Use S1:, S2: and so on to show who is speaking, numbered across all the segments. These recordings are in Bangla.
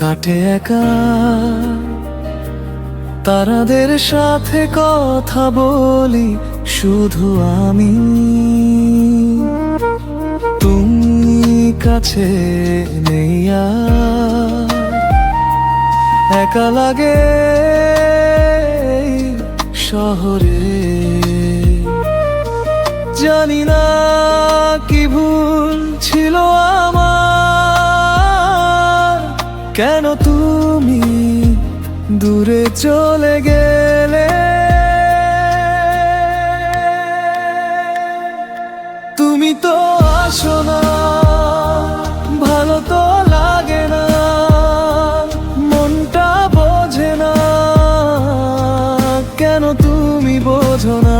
S1: হেঁটে একা। তারাদের সাথে কথা বলি শুধু আমি। তুমি কাছে নেই আর। একা লাগে শহরে। জানি না কি ভুল ছিল আমার কেন তুমি দূরে চলে গেলে? তুমি তো আসো না, ভালো তো লাগে না, মনটা বোঝে না, কেন তুমি বোঝো না?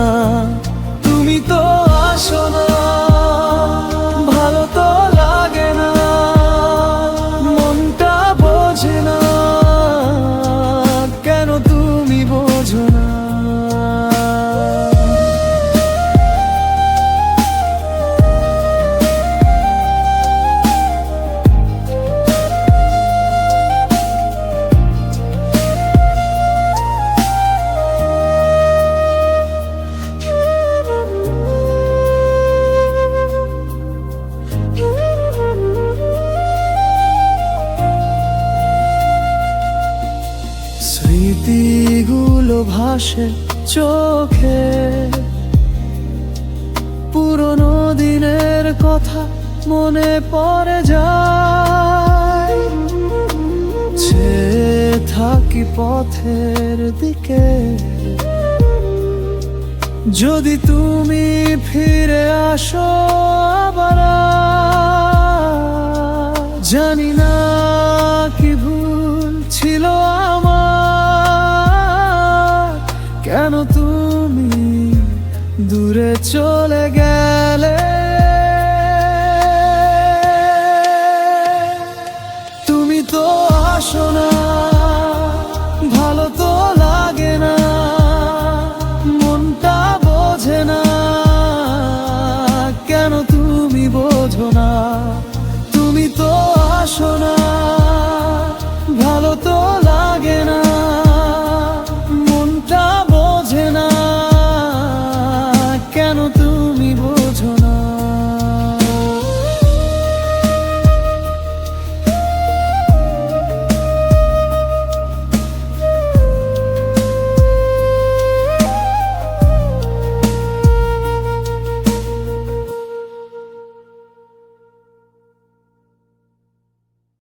S1: স্মৃতিগুলো ভাসে চোখে। পুরনো দিনের কথা মনে পড়ে যায়। সে থাকি পথের দিকে। যদি তুমি ফিরে আসো আবার, জানি না দূরে চলে গেলে। তুমি তো আসো না।